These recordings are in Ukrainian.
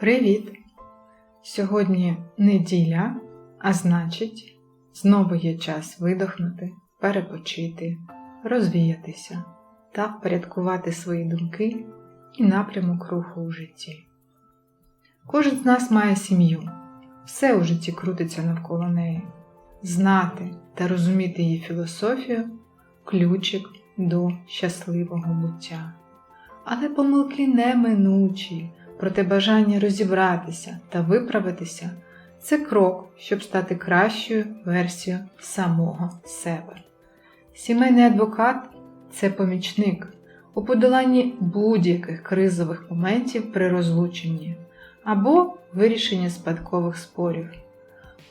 Привіт! Сьогодні неділя, а значить, знову є час видохнути, перепочити, розвіятися та впорядкувати свої думки і напрямок руху у житті. Кожен з нас має сім'ю, все у житті крутиться навколо неї. Знати та розуміти її філософію ключик до щасливого буття. Але помилки неминучі, проте бажання розібратися та виправитися це крок, щоб стати кращою версією самого себе. Сімейний адвокат це помічник у подоланні будь-яких кризових моментів при розлученні або вирішенні спадкових спорів.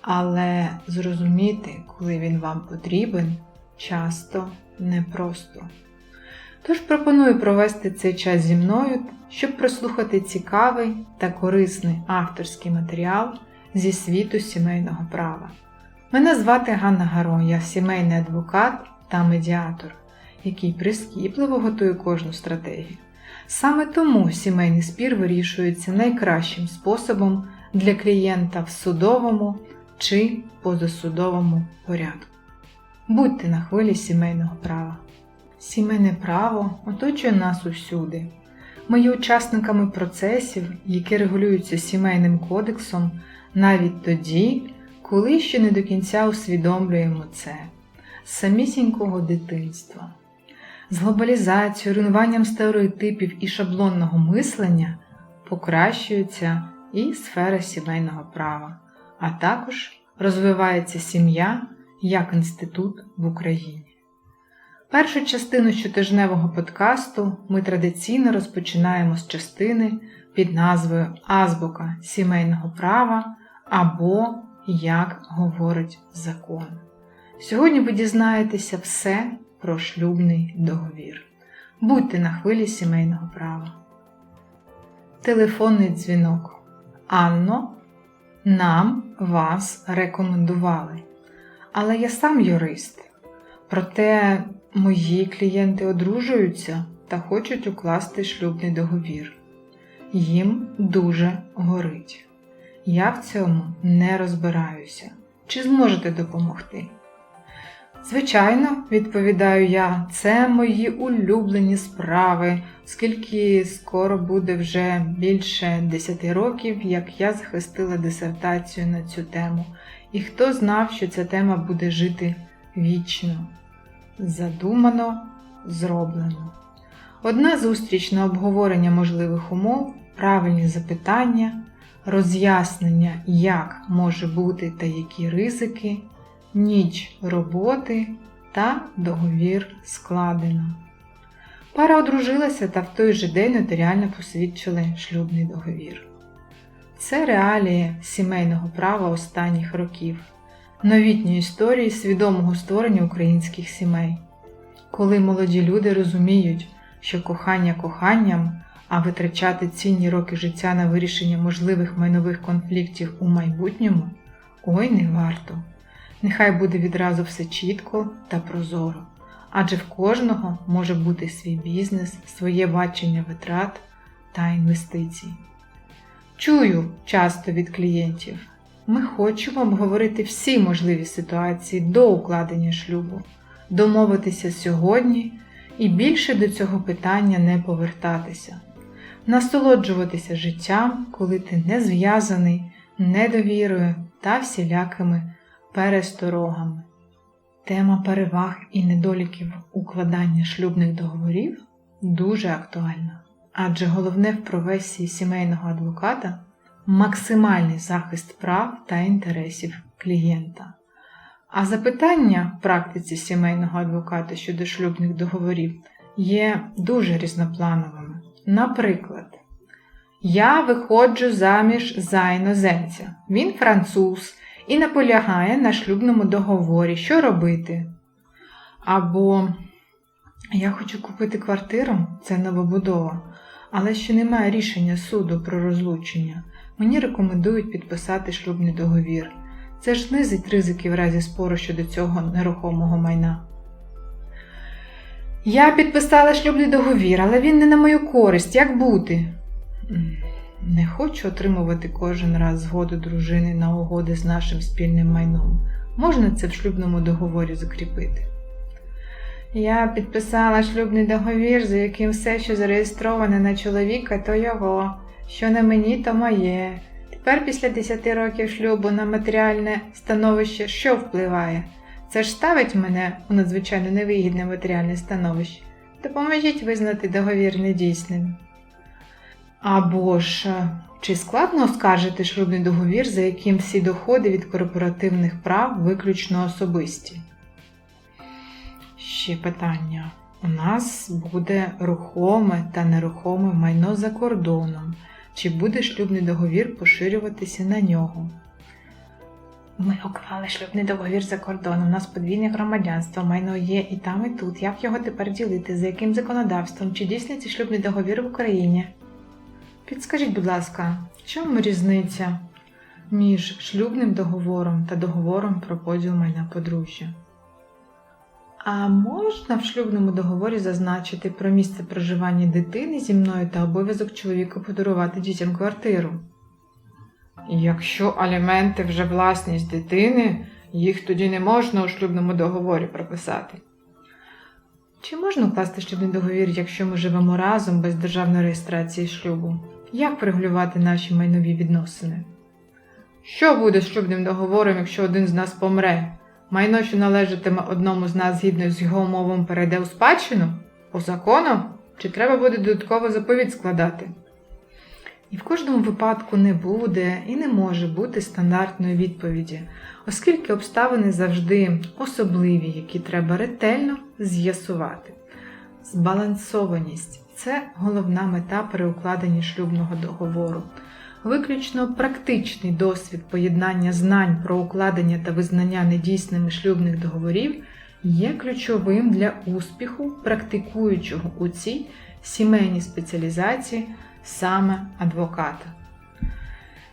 Але зрозуміти, коли він вам потрібен, часто непросто. Тож пропоную провести цей час зі мною, щоб прослухати цікавий та корисний авторський матеріал зі світу сімейного права. Мене звати Ганна Гаро, я сімейний адвокат та медіатор, який прискіпливо готує кожну стратегію. Саме тому сімейний спір вирішується найкращим способом для клієнта в судовому чи позасудовому порядку. Будьте на хвилі сімейного права. Сімейне право оточує нас усюди. Ми є учасниками процесів, які регулюються сімейним кодексом навіть тоді, коли ще не до кінця усвідомлюємо це з самісінького дитинства. З глобалізацією, руйнуванням стереотипів і шаблонного мислення покращується і сфера сімейного права, а також розвивається сім'я як інститут в Україні. Першу частину щотижневого подкасту ми традиційно розпочинаємо з частини під назвою Азбука сімейного права або Як говорить закон. Сьогодні ви дізнаєтеся все про шлюбний договір. Будьте на хвилі сімейного права. Телефонний дзвінок. Анно, нам вас рекомендували. Але я сам юрист. Проте мої клієнти одружуються та хочуть укласти шлюбний договір. Їм дуже горить. Я в цьому не розбираюся. Чи зможете допомогти? Звичайно, відповідаю я, це мої улюблені справи, оскільки скоро буде вже більше 10 років, як я захистила дисертацію на цю тему, і хто знав, що ця тема буде жити вічно. Задумано, зроблено. Одна зустріч на обговорення можливих умов, правильні запитання, роз'яснення, як може бути та які ризики, ніч роботи та договір складено. Пара одружилася та в той же день нотаріально посвідчили шлюбний договір. Це реалії сімейного права останніх років, новітньої історії свідомого створення українських сімей, коли молоді люди розуміють, що кохання коханням, а витрачати цінні роки життя на вирішення можливих майнових конфліктів у майбутньому ой не варто. Нехай буде відразу все чітко та прозоро, адже в кожного може бути свій бізнес, своє бачення витрат та інвестицій. Чую часто від клієнтів. Ми хочемо обговорити всі можливі ситуації до укладення шлюбу, домовитися сьогодні і більше до цього питання не повертатися, насолоджуватися життям, коли ти не зв'язаний недовірою та всілякими пересторогами. Тема переваг і недоліків укладання шлюбних договорів дуже актуальна, адже головне в професії сімейного адвоката максимальний захист прав та інтересів клієнта. А запитання в практиці сімейного адвоката щодо шлюбних договорів є дуже різноплановими. Наприклад, я виходжу заміж за іноземця, він француз і наполягає на шлюбному договорі, що робити. Або я хочу купити квартиру, це новобудова, але ще немає рішення суду про розлучення. Мені рекомендують підписати шлюбний договір. Це ж знизить ризики в разі спору щодо цього нерухомого майна. Я підписала шлюбний договір, але він не на мою користь. Як бути? Не хочу отримувати кожен раз згоду дружини на угоди з нашим спільним майном. Можна це в шлюбному договорі закріпити. Я підписала шлюбний договір, за яким все, що зареєстроване на чоловіка, то його, що на мені, то моє. Тепер після 10 років шлюбу на матеріальне становище що впливає? Це ж ставить мене у надзвичайно невигідне матеріальне становище. Допоможіть визнати договір недійсним. Або ж, е, чи складно оскаржити шлюбний договір, за яким всі доходи від корпоративних прав виключно особисті? Ще питання. У нас буде рухоме та нерухоме майно за кордоном. Чи буде шлюбний договір поширюватися на нього? Ми уклали шлюбний договір за кордоном. У нас подвійне громадянство, майно є і там, і тут. Як його тепер ділити? За яким законодавством? Чи дійсний цей шлюбний договір в Україні? Підскажіть, будь ласка, в чому різниця між шлюбним договором та договором про поділ майна подружжя? А можна в шлюбному договорі зазначити про місце проживання дитини зі мною та обов'язок чоловіка подарувати дітям квартиру? Якщо аліменти вже власність дитини, їх тоді не можна у шлюбному договорі прописати. Чи можна укласти шлюбний договір, якщо ми живемо разом без державної реєстрації шлюбу? Як врегулювати наші майнові відносини? Що буде з шлюбним договором, якщо один з нас помре? Майно, що належатиме одному з нас згідно з його умовами, перейде у спадщину? По закону? Чи треба буде додатково заповідь складати? І в кожному випадку не буде і не може бути стандартної відповіді, оскільки обставини завжди особливі, які треба ретельно з'ясувати. Збалансованість це головна мета при укладенні шлюбного договору. Виключно практичний досвід поєднання знань про укладення та визнання недійсними шлюбних договорів є ключовим для успіху практикуючого у цій сімейній спеціалізації саме адвоката.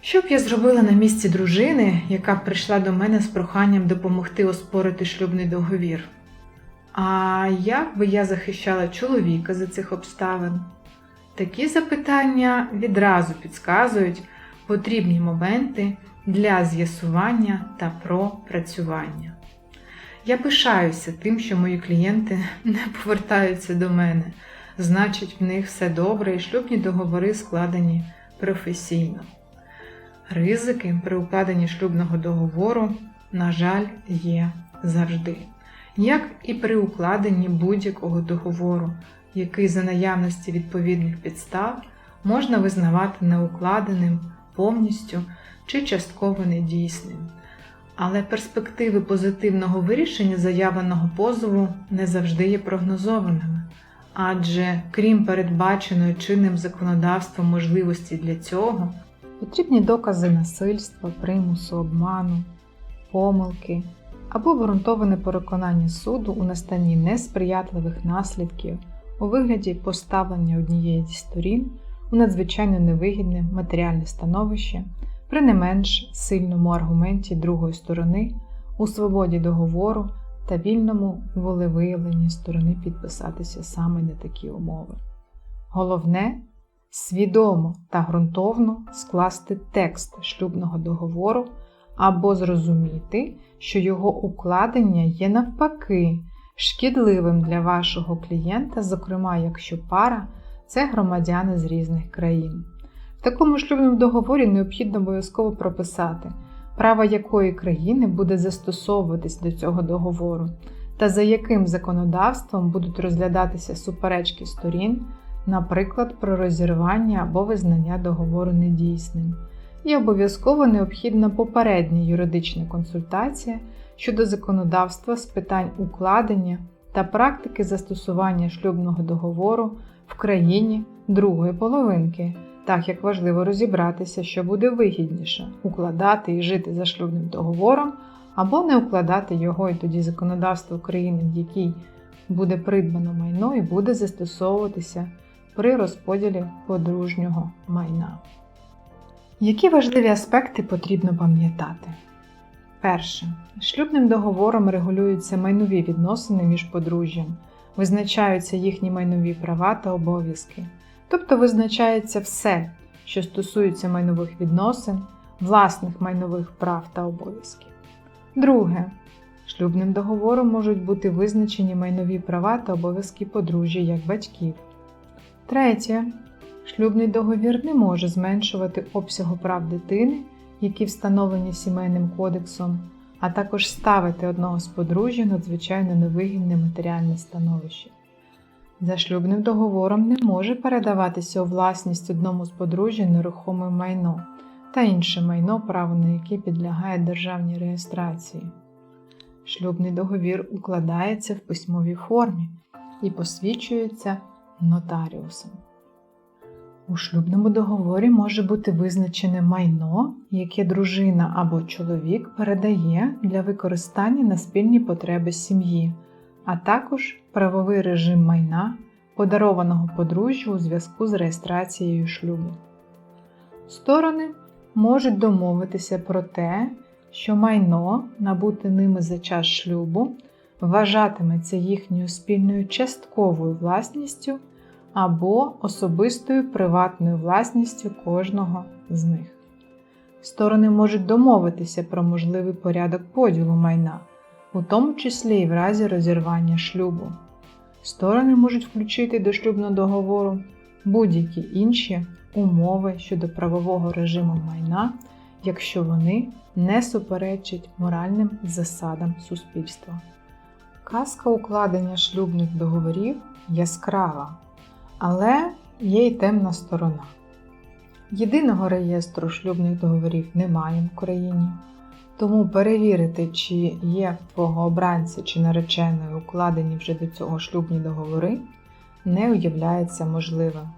Що б я зробила на місці дружини, яка прийшла до мене з проханням допомогти оспорити шлюбний договір? А як би я захищала чоловіка за цих обставин? Такі запитання відразу підказують потрібні моменти для з'ясування та пропрацювання. Я пишаюся тим, що мої клієнти не повертаються до мене, значить, в них все добре і шлюбні договори складені професійно. Ризики при укладенні шлюбного договору, на жаль, є завжди, як і при укладенні будь-якого договору, який за наявності відповідних підстав можна визнавати неукладеним повністю чи частково недійсним. Але перспективи позитивного вирішення заявленого позову не завжди є прогнозованими, адже крім передбаченої чинним законодавством можливості для цього, потрібні докази насильства, примусу, обману, помилки або обґрунтоване переконання суду у настанні несприятливих наслідків у вигляді поставлення однієї зі сторін у надзвичайно невигідне матеріальне становище при не менш сильному аргументі другої сторони у свободі договору та вільному волевиявленні сторони підписатися саме на такі умови. Головне свідомо та ґрунтовно скласти текст шлюбного договору або зрозуміти, що його укладення є навпаки шкідливим для вашого клієнта, зокрема, якщо пара це громадяни з різних країн. В такому шлюбному договорі необхідно обов'язково прописати, право якої країни буде застосовуватись до цього договору, та за яким законодавством будуть розглядатися суперечки сторін, наприклад, про розірвання або визнання договору недійсним. І обов'язково необхідна попередня юридична консультація щодо законодавства з питань укладення та практики застосування шлюбного договору в країні другої половинки, так як важливо розібратися, що буде вигідніше укладати і жити за шлюбним договором, або не укладати його, і тоді законодавство країни, в якій буде придбано майно і буде застосовуватися при розподілі подружнього майна. Які важливі аспекти потрібно пам'ятати? Перше. Шлюбним договором регулюються майнові відносини між подружжям, визначаються їхні майнові права та обов'язки, тобто визначається все, що стосуються майнових відносин, власних майнових прав та обов'язків. Друге. Шлюбним договором можуть бути визначені майнові права та обов'язки подружжя як батьків. Третє. Шлюбний договір не може зменшувати обсягу прав дитини, які встановлені сімейним кодексом, а також ставити одного з подружжя надзвичайно невигідне матеріальне становище. За шлюбним договором не може передаватися у власність одному з подружжя нерухоме майно та інше майно, право на яке підлягає державній реєстрації. Шлюбний договір укладається в письмовій формі і посвідчується нотаріусом. У шлюбному договорі може бути визначене майно, яке дружина або чоловік передає для використання на спільні потреби сім'ї, а також правовий режим майна, подарованого подружжю у зв'язку з реєстрацією шлюбу. Сторони можуть домовитися про те, що майно, набуте ними за час шлюбу, вважатиметься їхньою спільною частковою власністю або особистою приватною власністю кожного з них. Сторони можуть домовитися про можливий порядок поділу майна, у тому числі і в разі розірвання шлюбу. Сторони можуть включити до шлюбного договору будь-які інші умови щодо правового режиму майна, якщо вони не суперечать моральним засадам суспільства. Казка укладення шлюбних договорів яскрава, але є й темна сторона. Єдиного реєстру шлюбних договорів немає в Україні, тому перевірити, чи є в твого обранця чи нареченої укладені вже до цього шлюбні договори, не уявляється можливим.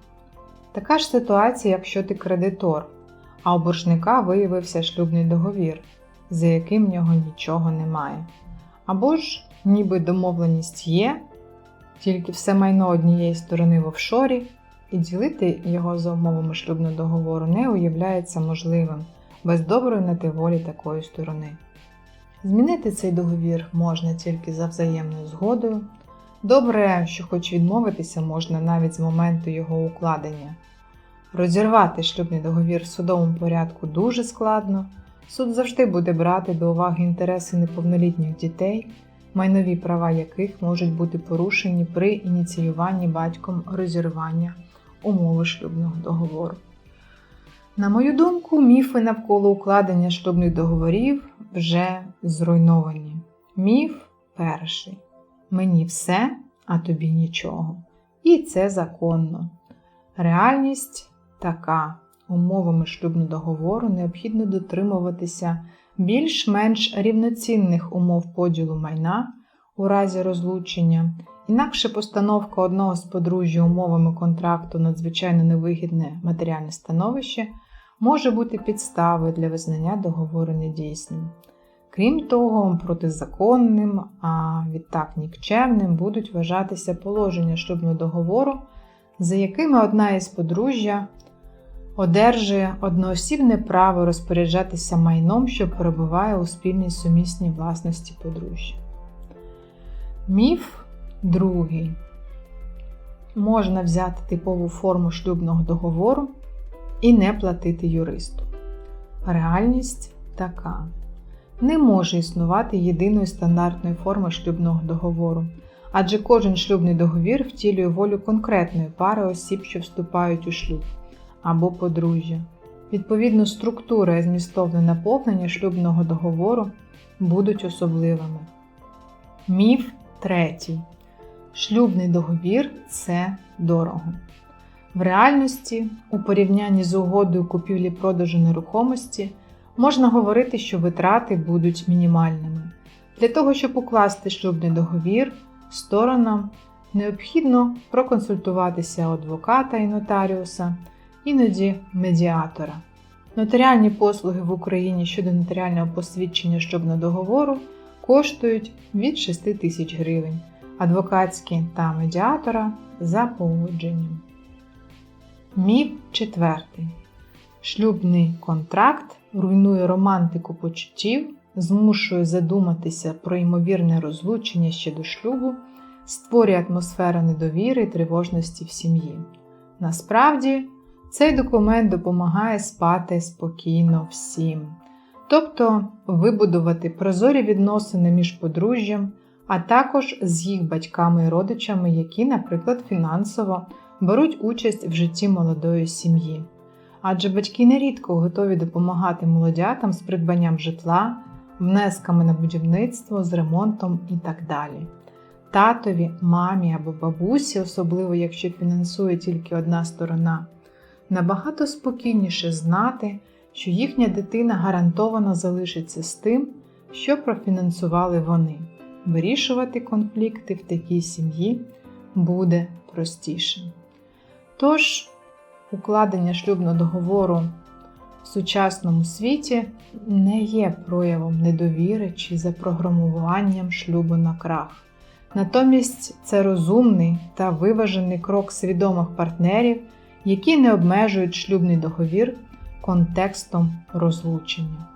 Така ж ситуація, якщо ти кредитор, а у боржника виявився шлюбний договір, за яким в нього нічого немає. Або ж, ніби домовленість є, тільки все майно однієї сторони в офшорі, і ділити його за умовами шлюбного договору не уявляється можливим без доброї на те волі такої сторони. Змінити цей договір можна тільки за взаємною згодою. Добре, що хоч відмовитися можна навіть з моменту його укладення. Розірвати шлюбний договір в судовому порядку дуже складно. Суд завжди буде брати до уваги інтереси неповнолітніх дітей, майнові права яких можуть бути порушені при ініціюванні батьком розірвання умови шлюбного договору. На мою думку, міфи навколо укладення шлюбних договорів вже зруйновані. Міф перший. Мені все, а тобі нічого. І це законно. Реальність така. Умовами шлюбного договору необхідно дотримуватися більш-менш рівноцінних умов поділу майна у разі розлучення, інакше постановка одного з подружжя умовами контракту надзвичайно невигідне матеріальне становище може бути підставою для визнання договору недійсним. Крім того, протизаконним, а відтак нікчемним будуть вважатися положення шлюбного договору, за якими одна із подружжя одержує одноосібне право розпоряджатися майном, що перебуває у спільній сумісній власності подружжя. Міф другий. Можна взяти типову форму шлюбного договору і не платити юристу. Реальність така. Не може існувати єдиної стандартної форми шлюбного договору, адже кожен шлюбний договір втілює волю конкретної пари осіб, що вступають у шлюб або подружжя. Відповідно, структура і змістовне наповнення шлюбного договору будуть особливими. Міф третій. Шлюбний договір це дорого. В реальності, у порівнянні з угодою купівлі-продажу нерухомості, можна говорити, що витрати будуть мінімальними. Для того, щоб укласти шлюбний договір, сторонам необхідно проконсультуватися адвоката і нотаріуса іноді медіатора. Нотаріальні послуги в Україні щодо нотаріального посвідчення шлюбного договору коштують від 6 тисяч гривень, адвокатські та медіатора за погодженням. Міф четвертий. Шлюбний контракт руйнує романтику почуттів, змушує задуматися про ймовірне розлучення ще до шлюбу, створює атмосферу недовіри і тривожності в сім'ї. Насправді, Цей документ допомагає спати спокійно всім, тобто вибудувати прозорі відносини між подружжям, а також з їх батьками і родичами, які, наприклад, фінансово беруть участь в житті молодої сім'ї. Адже батьки нерідко готові допомагати молодятам з придбанням житла, внесками на будівництво, з ремонтом і так далі. Татові, мамі або бабусі, особливо якщо фінансує тільки одна сторона, набагато спокійніше знати, що їхня дитина гарантовано залишиться з тим, що профінансували вони. Вирішувати конфлікти в такій сім'ї буде простіше. Тож, укладення шлюбного договору в сучасному світі не є проявом недовіри чи запрограмуванням шлюбу на крах. Натомість це розумний та виважений крок свідомих партнерів, які не обмежують шлюбний договір контекстом розлучення.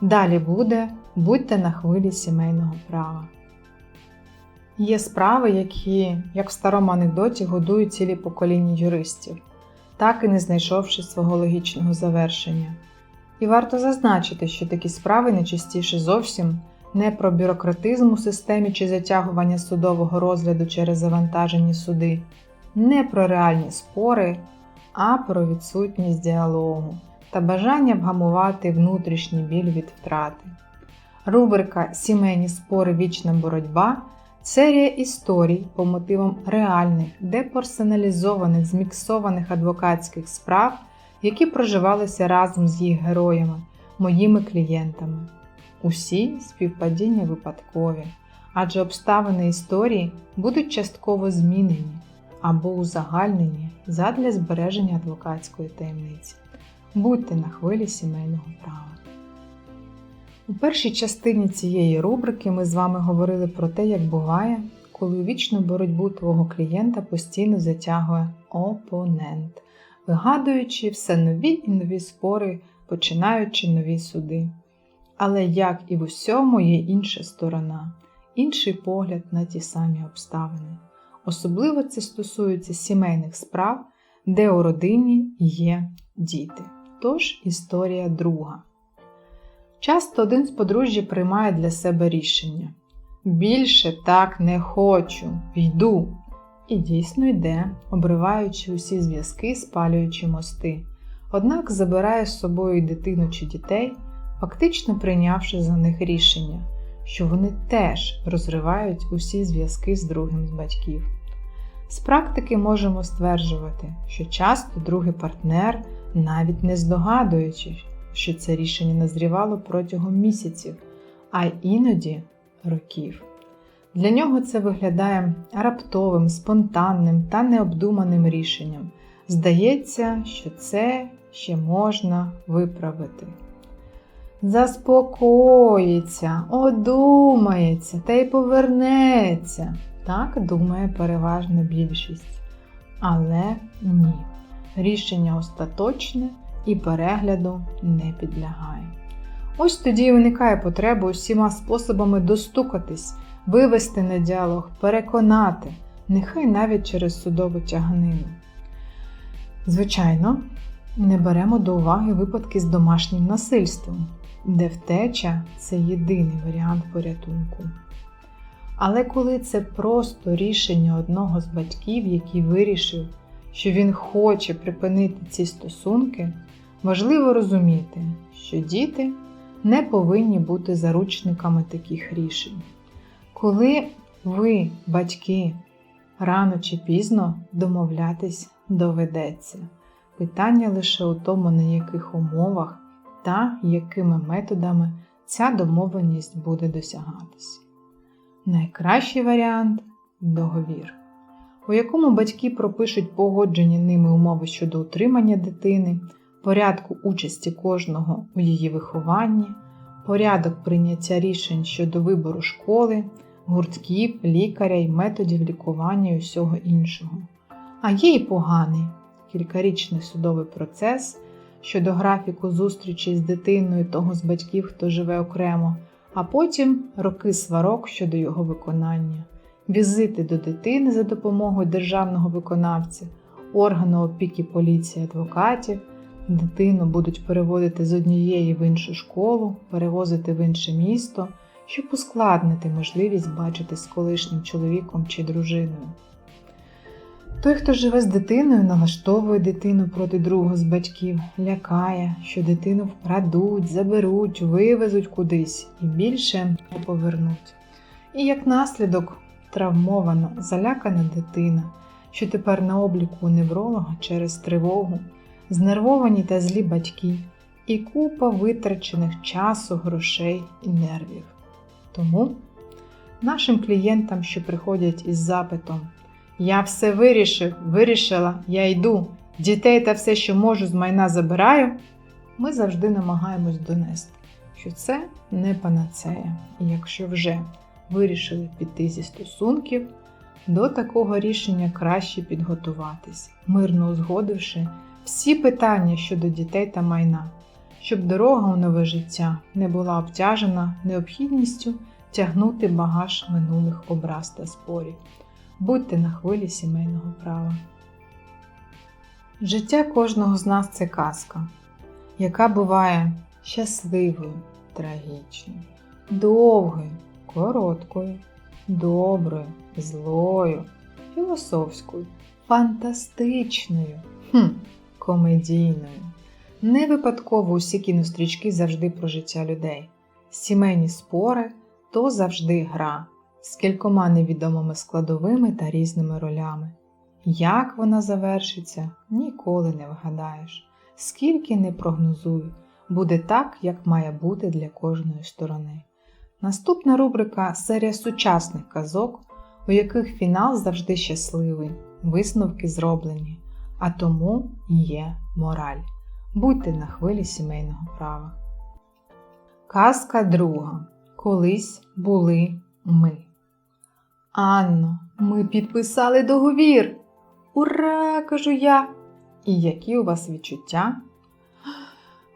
Далі буде будьте на хвилі сімейного права. Є справи, які, як в старому анекдоті, годують цілі покоління юристів, так і не знайшовши свого логічного завершення. І варто зазначити, що такі справи найчастіше зовсім не про бюрократизм у системі чи затягування судового розгляду через завантажені суди, не про реальні спори, а про відсутність діалогу та бажання вгамувати внутрішній біль від втрати. Рубрика Сімейні спори вічна боротьба серія історій по мотивам реальних, деперсоналізованих, зміксованих адвокатських справ, які проживалися разом з їх героями, моїми клієнтами. Усі співпадіння випадкові, адже обставини історії будуть частково змінені або узагальнені задля збереження адвокатської таємниці. Будьте на хвилі сімейного права. У першій частині цієї рубрики ми з вами говорили про те, як буває, коли вічну боротьбу твого клієнта постійно затягує опонент, вигадуючи все нові і нові спори, починаючи нові суди. Але як і в усьому є інша сторона, інший погляд на ті самі обставини. Особливо це стосується сімейних справ, де у родині є діти. Тож історія друга. Часто один з подружжя приймає для себе рішення: більше так не хочу, йду. І дійсно йде, обриваючи усі зв'язки, спалюючи мости. Однак забирає з собою дитину чи дітей, фактично прийнявши за них рішення, що вони теж розривають усі зв'язки з другим з батьків. З практики можемо стверджувати, що часто другий партнер, навіть не здогадуючись, що це рішення назрівало протягом місяців, а іноді років. Для нього це виглядає раптовим, спонтанним та необдуманим рішенням. Здається, що це ще можна виправити. Заспокоїться, одумається та й повернеться. Так думає переважна більшість. Але ні. Рішення остаточне і перегляду не підлягає. Ось тоді і виникає потреба усіма способами достукатись, вивести на діалог, переконати, нехай навіть через судову тяганину. Звичайно, не беремо до уваги випадки з домашнім насильством, де втеча це єдиний варіант порятунку. Але коли це просто рішення одного з батьків, який вирішив, що він хоче припинити ці стосунки, важливо розуміти, що діти не повинні бути заручниками таких рішень. Коли ви, батьки, рано чи пізно домовлятись доведеться. Питання лише у тому, на яких умовах та якими методами ця домовленість буде досягатися. Найкращий варіант договір, у якому батьки пропишуть погоджені ними умови щодо утримання дитини, порядку участі кожного у її вихованні, порядок прийняття рішень щодо вибору школи, гуртків, лікаря і методів лікування і усього іншого. А є і поганий кількарічний судовий процес щодо графіку зустрічі з дитиною того з батьків, хто живе окремо а потім роки сварок щодо його виконання, візити до дитини за допомогою державного виконавця, органи опіки поліції адвокатів, дитину будуть переводити з однієї в іншу школу, перевозити в інше місто, щоб ускладнити можливість бачити з колишнім чоловіком чи дружиною. Той, хто живе з дитиною, налаштовує дитину проти другого з батьків, лякає, що дитину вкрадуть, заберуть, вивезуть кудись і більше не повернуть. І як наслідок травмована, залякана дитина, що тепер на обліку у невролога через тривогу, знервовані та злі батьки, і купа витрачених часу, грошей і нервів. Тому нашим клієнтам, що приходять із запитом Я все вирішив, вирішила, я йду, дітей та все, що можу, з майна забираю, ми завжди намагаємось донести, що це не панацея, і якщо вже вирішили піти зі стосунків, до такого рішення краще підготуватись, мирно узгодивши всі питання щодо дітей та майна, щоб дорога у нове життя не була обтяжена необхідністю тягнути багаж минулих образ та спорів. Будьте на хвилі сімейного права. Життя кожного з нас це казка, яка буває щасливою, трагічною, довгою, короткою, доброю, злою, філософською, фантастичною, хм, комедійною. Не випадково усі кінострічки завжди про життя людей. Сімейні спори то завжди гра з кількома невідомими складовими та різними ролями. Як вона завершиться, ніколи не вгадаєш. Скільки не прогнозую, буде так, як має бути для кожної сторони. Наступна рубрика серія сучасних казок, у яких фінал завжди щасливий, висновки зроблені, а тому є мораль. Будьте на хвилі сімейного права. Казка друга. Колись були ми. Анно, ми підписали договір. Ура! кажу я. І які у вас відчуття?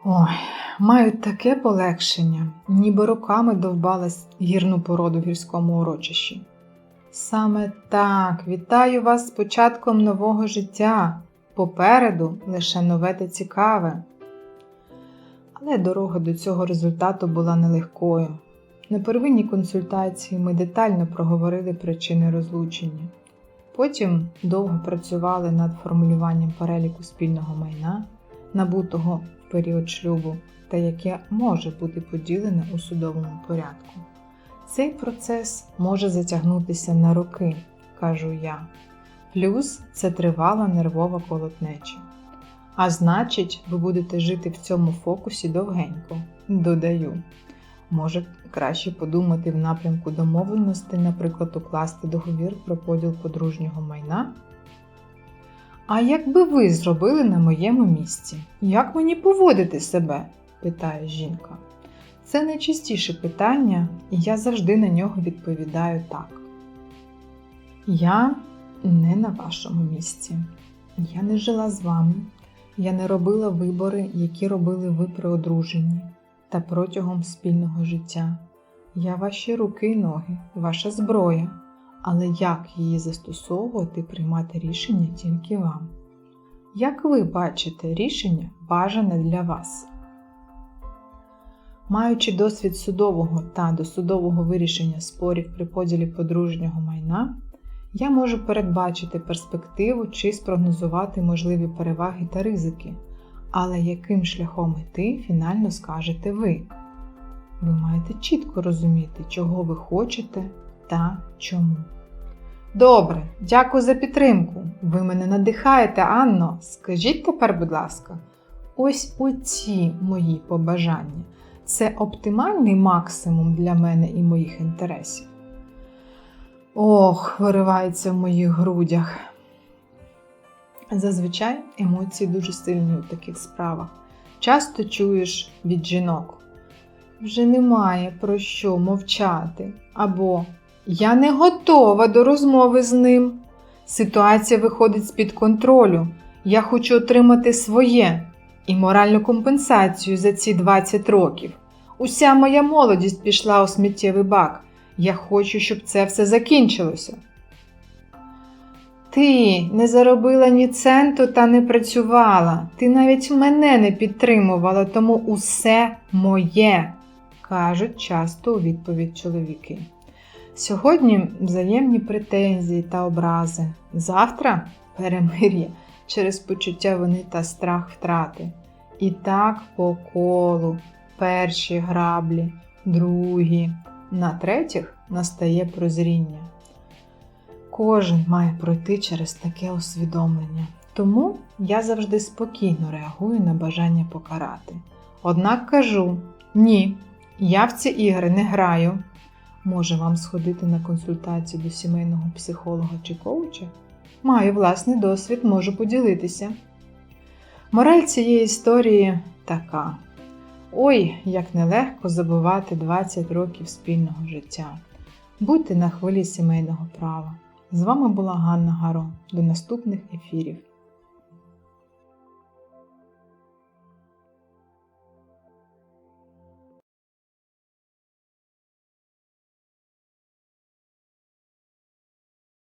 Ой, мають таке полегшення, ніби роками довбалась гірну породу в гірському урочищі. Саме так, вітаю вас з початком нового життя. Попереду лише нове та цікаве. Але дорога до цього результату була нелегкою. На первинній консультації ми детально проговорили причини розлучення. Потім довго працювали над формулюванням переліку спільного майна, набутого в період шлюбу, та яке може бути поділене у судовому порядку. Цей процес може затягнутися на роки, кажу я. Плюс це тривала нервова колотнеча. А значить, ви будете жити в цьому фокусі довгенько, додаю. Може, краще подумати в напрямку домовленості, наприклад, укласти договір про поділ подружнього майна. А як би ви зробили на моєму місці? Як мені поводити себе? питає жінка. Це найчастіше питання, і я завжди на нього відповідаю так. Я не на вашому місці. Я не жила з вами. Я не робила вибори, які робили ви при одруженні та протягом спільного життя. Я ваші руки й ноги, ваша зброя, але як її застосовувати приймати рішення тільки вам. Як ви бачите рішення бажане для вас? Маючи досвід судового та досудового вирішення спорів при поділі подружнього майна, я можу передбачити перспективу чи спрогнозувати можливі переваги та ризики, але яким шляхом йти фінально скажете ви. Ви маєте чітко розуміти, чого ви хочете та чому. Добре, дякую за підтримку. Ви мене надихаєте, Анно. Скажіть тепер, будь ласка, ось оці мої побажання. Це оптимальний максимум для мене і моїх інтересів. Ох, виривається в моїх грудях. Зазвичай емоції дуже сильні у таких справах. Часто чуєш від жінок. Вже немає про що мовчати. Або Я не готова до розмови з ним. Ситуація виходить з-під контролю. Я хочу отримати своє і моральну компенсацію за ці 20 років. Уся моя молодість пішла у сміттєвий бак. Я хочу, щоб це все закінчилося. Ти не заробила ні центу та не працювала. Ти навіть мене не підтримувала, тому усе моє, кажуть часто у відповідь чоловіки. Сьогодні взаємні претензії та образи. Завтра перемир'я через почуття вини та страх втрати. І так по колу. Перші граблі, другі. На третіх настає прозріння. Кожен має пройти через таке усвідомлення. Тому я завжди спокійно реагую на бажання покарати. Однак кажу: ні, я в ці ігри не граю. Може вам сходити на консультацію до сімейного психолога чи коуча? Маю власний досвід, можу поділитися. Мораль цієї історії така: ой, як нелегко забувати 20 років спільного життя. Будьте на хвилі сімейного права. З вами була Ганна Гаро. До наступних ефірів.